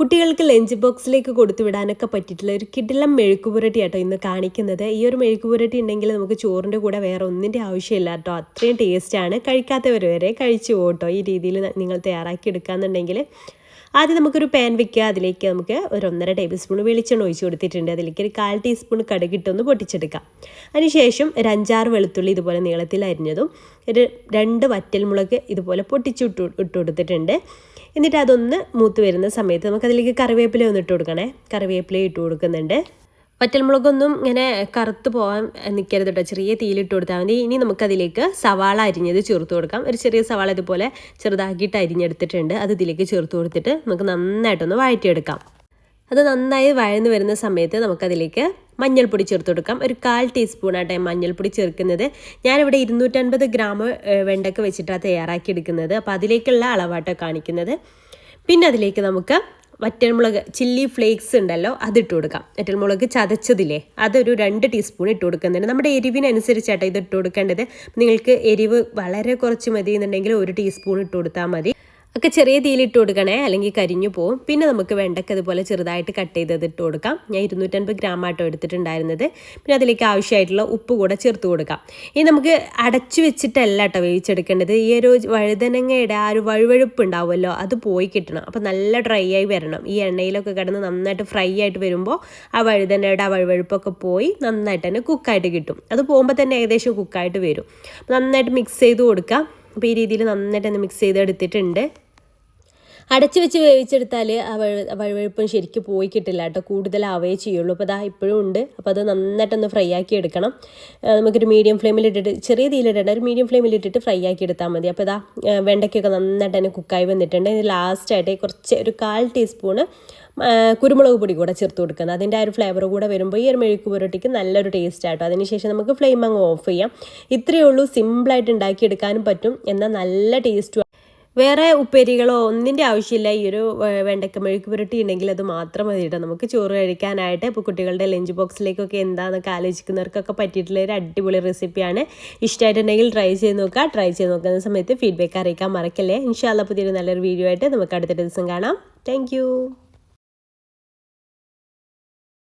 കുട്ടികൾക്ക് ലഞ്ച് ബോക്സിലേക്ക് കൊടുത്തുവിടാനൊക്കെ പറ്റിയിട്ടുള്ള ഒരു കിടിലം മെഴുക്കുപുരട്ടി കേട്ടോ ഇന്ന് കാണിക്കുന്നത്. ഈ ഒരു മെഴുക്കുപുരട്ടി ഉണ്ടെങ്കിൽ നമുക്ക് ചോറിന്റെ കൂടെ വേറെ ഒന്നിന്റെ ആവശ്യമില്ല കേട്ടോ. അത്രയും ടേസ്റ്റാണ് കഴിക്കാത്തവർ വരെ കഴിച്ചു പോകട്ടോ. ഈ രീതിയിൽ നിങ്ങൾ തയ്യാറാക്കി എടുക്കാന്നുണ്ടെങ്കിൽ ആദ്യം നമുക്കൊരു പാൻ വെക്കുക. അതിലേക്ക് നമുക്ക് ഒരു ഒന്നര ടേബിൾ സ്പൂൺ വെളിച്ചെണ്ണ ഒഴിച്ച് കൊടുത്തിട്ടുണ്ട്. അതിലേക്ക് ഒരു കാൽ ടീസ്പൂൺ കടുകിട്ടൊന്ന് പൊട്ടിച്ചെടുക്കാം. അതിനുശേഷം ഒരു അഞ്ചാറ് വെളുത്തുള്ളി ഇതുപോലെ നീളത്തിൽ അരിഞ്ഞതും ഒരു രണ്ട് വറ്റൽമുളക് ഇതുപോലെ പൊട്ടിച്ചിട്ട് ഇട്ട് കൊടുത്തിട്ടുണ്ട്. എന്നിട്ട് അതൊന്ന് മൂത്ത് വരുന്ന സമയത്ത് നമുക്കതിലേക്ക് കറിവേപ്പില ഒന്ന് ഇട്ട് കൊടുക്കണേ. കറിവേപ്പില ഇട്ട് കൊടുക്കുന്നുണ്ട്. വറ്റൽമുളകൊന്നും ഇങ്ങനെ കറുത്ത് പോകാൻ നിൽക്കരുത് കേട്ടോ ചെറിയ തീയിലിട്ട് കൊടുത്താൽ മതി. ഇനി നമുക്കതിലേക്ക് സവാള അരിഞ്ഞത് ചേർത്ത് കൊടുക്കാം. ഒരു ചെറിയ സവാള ഇതുപോലെ ചെറുതാക്കിയിട്ട് അരിഞ്ഞെടുത്തിട്ടുണ്ട്. അത് ഇതിലേക്ക് ചേർത്ത് കൊടുത്തിട്ട് നമുക്ക് നന്നായിട്ടൊന്ന് വഴറ്റിയെടുക്കാം. അത് നന്നായി വഴന്ന് വരുന്ന സമയത്ത് നമുക്കതിലേക്ക് മഞ്ഞൾപ്പൊടി ചേർത്ത് കൊടുക്കാം. ഒരു കാൽ ടീസ്പൂൺ ആട്ടെ മഞ്ഞൾപ്പൊടി ചേർക്കുന്നത്. ഞാനിവിടെ ഇരുന്നൂറ്റൻപത് ഗ്രാം വെണ്ടക്ക വെച്ചിട്ടാണ് തയ്യാറാക്കി എടുക്കുന്നത് അപ്പോൾ അതിലേക്കുള്ള അളവാട്ടോ കാണിക്കുന്നത്. പിന്നെ അതിലേക്ക് നമുക്ക് വറ്റൽമുളക് ചില്ലി ഫ്ലേക്സ് ഉണ്ടല്ലോ അതിട്ട് കൊടുക്കാം. വറ്റൽമുളക് ചതച്ചതില്ലേ അതൊരു രണ്ട് ടീസ്പൂൺ ഇട്ട് കൊടുക്കുന്നുണ്ട്. നമ്മുടെ എരിവിനനുസരിച്ചാട്ടോ ഇത് ഇട്ട് കൊടുക്കേണ്ടത്. നിങ്ങൾക്ക് എരിവ് വളരെ കുറച്ച് മതി എന്നുണ്ടെങ്കിൽ ഒരു ടീസ്പൂൺ ഇട്ട് കൊടുത്താൽ മതി. ഒക്കെ ചെറിയ തീയിലിട്ട് കൊടുക്കണേ അല്ലെങ്കിൽ കരിഞ്ഞു പോകും പിന്നെ നമുക്ക് വെണ്ടയ്ക്ക അതുപോലെ ചെറുതായിട്ട് കട്ട് ചെയ്തത് ഇട്ട് കൊടുക്കാം. ഞാൻ ഇരുന്നൂറ്റൻപത് ഗ്രാം ആട്ടോ എടുത്തിട്ടുണ്ടായിരുന്നത്. പിന്നെ അതിലേക്ക് ആവശ്യമായിട്ടുള്ള ഉപ്പ് കൂടെ ചേർത്ത് കൊടുക്കാം. ഇനി നമുക്ക് അടച്ചു വെച്ചിട്ടല്ല കേട്ടോ വേവിച്ചെടുക്കേണ്ടത്. ഈ ഒരു വഴുതനങ്ങയുടെ ആ ഒരു വഴുവഴുപ്പ് ഉണ്ടാവുമല്ലോ അത് പോയി കിട്ടണം. അപ്പോൾ നല്ല ഡ്രൈ ആയി വരണം. ഈ എണ്ണയിലൊക്കെ കിടന്ന് നന്നായിട്ട് ഫ്രൈ ആയിട്ട് വരുമ്പോൾ ആ വഴുതനയുടെ ആ വഴുവഴുപ്പൊക്കെ പോയി നന്നായിട്ട് തന്നെ കുക്കായിട്ട് കിട്ടും. അത് പോകുമ്പോൾ തന്നെ ഏകദേശം കുക്കായിട്ട് വരും. നന്നായിട്ട് മിക്സ് ചെയ്ത് കൊടുക്കാം. അപ്പോൾ ഈ രീതിയിൽ നന്നായിട്ട് തന്നെ മിക്സ് ചെയ്തെടുത്തിട്ടുണ്ട്. അടച്ച് വെച്ച് വേവിച്ചെടുത്താൽ ആ വഴുവഴുപ്പും ശരിക്കും പോയി കിട്ടില്ല കേട്ടോ. കൂടുതൽ ആവേ ചെയ്യുള്ളൂ. അപ്പോൾ അതാ ഇപ്പോഴും ഉണ്ട്. അപ്പോൾ അത് നന്നായിട്ടൊന്ന് ഫ്രൈ ആക്കി എടുക്കണം. നമുക്കൊരു മീഡിയം ഫ്ലെയിമിൽ ഇട്ടിട്ട് ചെറിയ തീയിലിടേണ്ട. ഒരു മീഡിയം ഫ്ലെയിമിൽ ഇട്ടിട്ട് ഫ്രൈ ആക്കി എടുത്താൽ മതി. അപ്പോൾ ഇതാ വെണ്ടയ്ക്കൊക്കെ നന്നായിട്ട് തന്നെ കുക്കായി വന്നിട്ടുണ്ട്. ഇത് ലാസ്റ്റായിട്ട് കുറച്ച് ഒരു കാൽ ടീസ്പൂണ് കുരുമുളക് പൊടി കൂടെ ചേർത്ത് കൊടുക്കുന്നത് അതിന്റെ ആ ഒരു ഫ്ലേവർ കൂടെ വരുമ്പോൾ ഈ ഒരു മെഴുക്ക് പുരട്ടിക്ക് നല്ലൊരു ടേസ്റ്റ് ആട്ടോ. അതിനുശേഷം നമുക്ക് ഫ്ലെയിം അങ്ങ് ഓഫ് ചെയ്യാം. ഇത്രയേ ഉള്ളൂ. സിമ്പിളായിട്ട് ഉണ്ടാക്കിയെടുക്കാനും പറ്റും. എന്നാൽ നല്ല ടേസ്റ്റും വേറെ ഉപ്പേരികളോ ഒന്നിന്റെ ആവശ്യമില്ല. ഈ ഒരു വെണ്ടക്ക മെഴുക്ക് പുരട്ടി ഉണ്ടെങ്കിൽ അത് മാത്രം മതി കേട്ടോ നമുക്ക് ചോറ് കഴിക്കാനായിട്ട് ഇപ്പോൾ കുട്ടികളുടെ ലഞ്ച് ബോക്സിലേക്കൊക്കെ എന്താണെന്നൊക്കെ ആലോചിക്കുന്നവർക്കൊക്കെ പറ്റിയിട്ടുള്ള ഒരു അടിപൊളി റെസിപ്പിയാണ്. ഇഷ്ടമായിട്ടുണ്ടെങ്കിൽ ട്രൈ ചെയ്ത് നോക്കുക. ട്രൈ ചെയ്ത് നോക്കുന്ന സമയത്ത് ഫീഡ്ബാക്ക് അറിയിക്കാൻ മറക്കല്ലേ. ഇൻഷാല്ല പുതിയൊരു നല്ലൊരു വീഡിയോ ആയിട്ട് നമുക്ക് അടുത്ത ദിവസം കാണാം. താങ്ക്